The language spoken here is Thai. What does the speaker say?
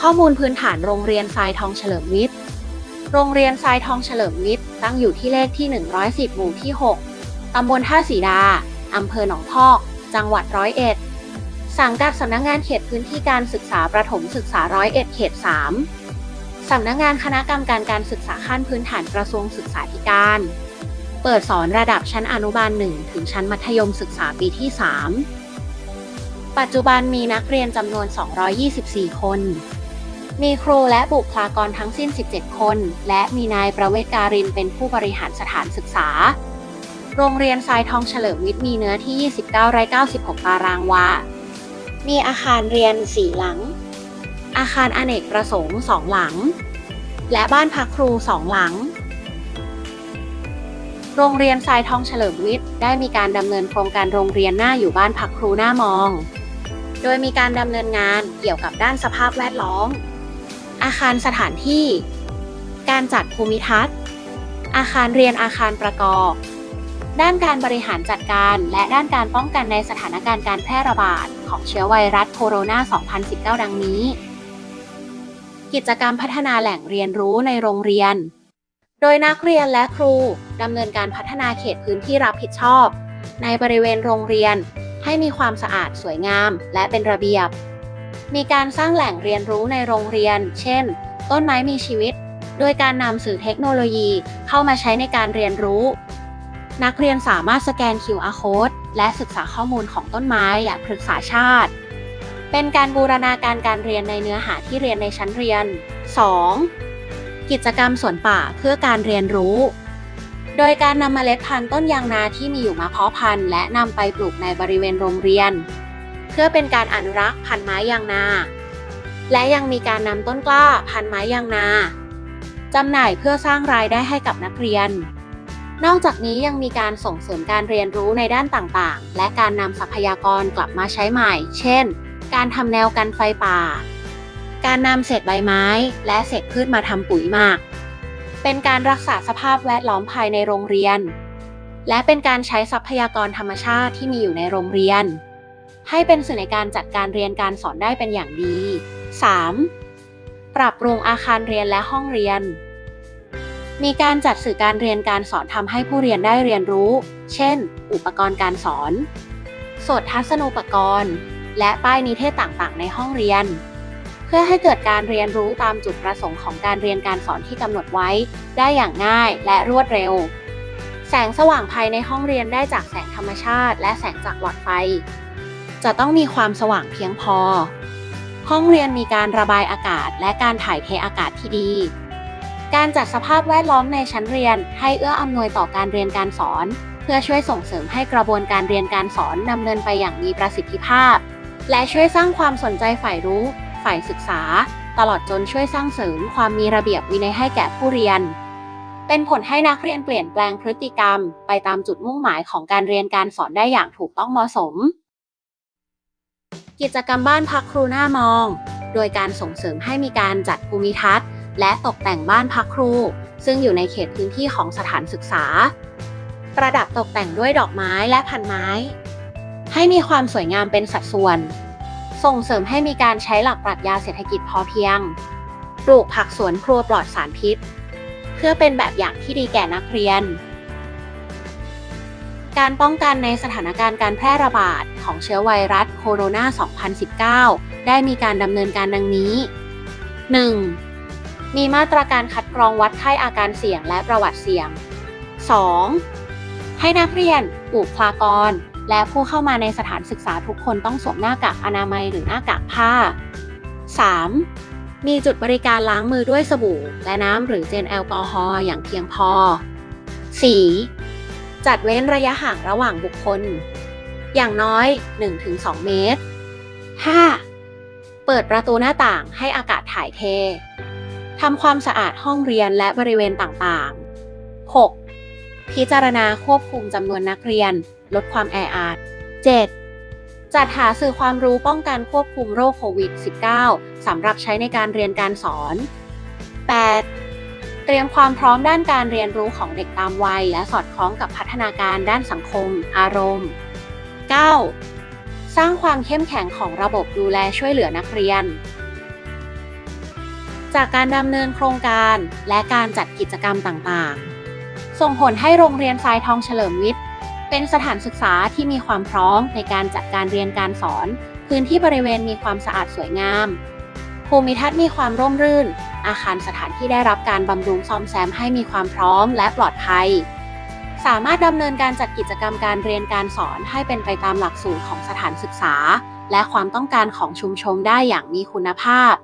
ข้อมูลพื้นฐานโรงเรียนทรายทองเฉลิมวิทย์ โรงเรียนทรายทองเฉลิมวิทย์ตั้งอยู่ที่เลขที่ 110 หมู่ที่ 6 ตำบลท่าสีดา อำเภอหนองพอก จังหวัดร้อยเอ็ด สังกัดสำนักงานเขตพื้นที่การศึกษาประถมศึกษาร้อยเอ็ดเขต 3 สำนักงานคณะกรรมการการศึกษาขั้นพื้นฐานกระทรวงศึกษาธิการ เปิดสอนระดับชั้นอนุบาล 1 ถึงชั้นมัธยมศึกษาปีที่ 3 ปัจจุบันมีนักเรียนจำนวน 224 คน มีครูและบุคลากรทั้งสิ้น 17 คน และมีนายประเวศการินเป็นผู้บริหารสถานศึกษา โรงเรียนทรายทองเฉลิมวิทย์มีเนื้อที่ 29 ไร่ 96 ตารางวา มีอาคารเรียน 4 หลัง อาคารอเนกประสงค์ 2 หลัง และบ้านพักครู 2 หลัง โรงเรียนทรายทองเฉลิมวิทย์ได้มีการดำเนินโครงการโรงเรียนหน้าอยู่บ้านพักครูหน้ามอง โดยมีการดำเนินงานเกี่ยวกับด้านสภาพแวดล้อม อาคารสถานที่ การจัดภูมิทัศน์ อาคารเรียนอาคารประกอบ ด้านการบริหารจัดการ และด้านการป้องกันในสถานการณ์การแพร่ระบาดของเชื้อไวรัสโคโรนา 2019 ดังนี้ กิจกรรมพัฒนาแหล่งเรียนรู้ในโรงเรียน โดยนักเรียนและครูดำเนินการพัฒนาเขตพื้นที่รับผิดชอบ ในบริเวณโรงเรียนให้มีความสะอาดสวยงาม และเป็นระเบียบ มีการสร้างแหล่งเรียนรู้ในโรงเรียน เช่น ต้นไม้มีชีวิต โดยการนำสื่อเทคโนโลยีเข้ามาใช้ในการเรียนรู้ นักเรียนสามารถสแกน QR code และศึกษาข้อมูลของต้นไม้อย่างปรึกษาชาติ เป็นการบูรณาการการเรียนในเนื้อหาที่เรียนในชั้นเรียน 2. กิจกรรมสวนป่าเพื่อการเรียนรู้ โดยการนำเมล็ดพันธุ์ต้นยางนาที่มีอยู่มาเพาะพันธุ์และนำไปปลูกในบริเวณโรงเรียน พื่อเป็นการอนุรักษ์พันไม้ยางนา และยังมีการนำต้นกล้าพันไม้ยางนาจำหน่ายเพื่อสร้างรายได้ให้กับนักเรียน นอกจากนี้ยังมีการส่งเสริมการเรียนรู้ในด้านต่างๆ และการนำทรัพยากรกลับมาใช้ใหม่ เช่น การทำแนวกันไฟป่า การนำเศษใบไม้ และเศษพืชมาทำปุ๋ยหมัก เป็นการรักษาสภาพแวดล้อมภายในโรงเรียน และเป็นการใช้ทรัพยากรธรรมชาติที่มีอยู่ในโรงเรียน ให้เป็นสื่อในการจัดการเรียนการสอนได้เป็นอย่างดี 3. ปรับปรุงอาคารเรียนและห้องเรียน มีการจัดสื่อการเรียนการสอนทำให้ผู้เรียนได้เรียนรู้ เช่น อุปกรณ์การสอน สดทัศนูปกรณ์ และป้ายนิเทศต่างๆ ในห้องเรียน เพื่อให้เกิดการเรียนรู้ตามจุดประสงค์ของการเรียนการสอนที่กำหนดไว้ ได้อย่างง่ายและรวดเร็ว แสงสว่างภายในห้องเรียนได้จากแสงธรรมชาติ และแสงจากหลอดไฟ จะต้องมีความสว่างเพียงพอ ห้องเรียนมีการระบายอากาศและการถ่ายเทอากาศที่ดี การจัดสภาพแวดล้อมในชั้นเรียนให้เอื้ออำนวยต่อการเรียนการสอน เพื่อช่วยส่งเสริมให้กระบวนการเรียนการสอนดำเนินไปอย่างมีประสิทธิภาพ และช่วยสร้างความสนใจฝ่ายรู้ ฝ่ายศึกษา ตลอดจนช่วยสร้างเสริมความมีระเบียบวินัยให้แก่ผู้เรียนเป็นผลให้นักเรียนเปลี่ยนแปลงพฤติกรรม ไปตามจุดมุ่งหมายของการเรียนการสอนได้อย่างถูกต้องเหมาะสม กิจกรรมบ้านพักครูหน้ามอง โดยการส่งเสริมให้มีการจัดภูมิทัศน์ และตกแต่งบ้านพักครู ซึ่งอยู่ในเขตพื้นที่ของสถานศึกษา ประดับตกแต่งด้วยดอกไม้และพันไม้ ให้มีความสวยงามเป็นสัดส่วน ส่งเสริมให้มีการใช้หลักปรัชญาเศรษฐกิจพอเพียง ปลูกผักสวนครัวปลอดสารพิษ เพื่อเป็นแบบอย่างที่ดีแก่นักเรียน การป้องกันในสถานการณ์การแพร่ระบาดของเชื้อไวรัสโคโรนา 2019 ได้มีการดำเนินการดังนี้ 1. มีมาตรการคัดกรองวัดไข้อาการเสี่ยงและประวัติเสี่ยง 2. ให้นักเรียนบุคลากร และผู้เข้ามาในสถานศึกษาทุกคนต้องสวมหน้ากากอนามัยหรือหน้ากากผ้า 3. มีจุดบริการล้างมือด้วยสบู่ และน้ำหรือเจลแอลกอฮอล์อย่างเพียงพอ 4. จัดเว้นระยะห่างระหว่างบุคคล อย่างน้อย 1-2 เมตร 5. เปิดประตูหน้าต่างให้อากาศถ่ายเททำความสะอาดห้องเรียนและบริเวณต่างๆ 6. พิจารณาควบคุมจำนวนนักเรียน ลดความแออัด 7. จัดหาสื่อความรู้ป้องกันควบคุมโรคโควิด -19 สำหรับใช้ในการเรียนการสอน 8. เตรียมความพร้อมด้านการเรียนรู้ของเด็กตามวัย และสอดคล้องกับพัฒนาการด้านสังคม อารมณ์ 9. สร้างความเข้มแข็งของระบบดูแลช่วยเหลือนักเรียน จากการดำเนินโครงการและการจัดกิจกรรมต่างๆ ส่งผลให้โรงเรียนทรายทองเฉลิมวิทย์ เป็นสถานศึกษาที่มีความพร้อมในการจัดการเรียนการสอน พื้นที่บริเวณมีความสะอาดสวยงาม ภูมิทัศน์มีความร่มรื่น อาคารสถานที่ได้รับการบำรุงซ่อมแซมให้มีความพร้อมและปลอดภัย สามารถดำเนินการจัดกิจกรรมการเรียนการสอนให้เป็นไปตามหลักสูตรของสถานศึกษา และความต้องการของชุมชนได้อย่างมีคุณภาพ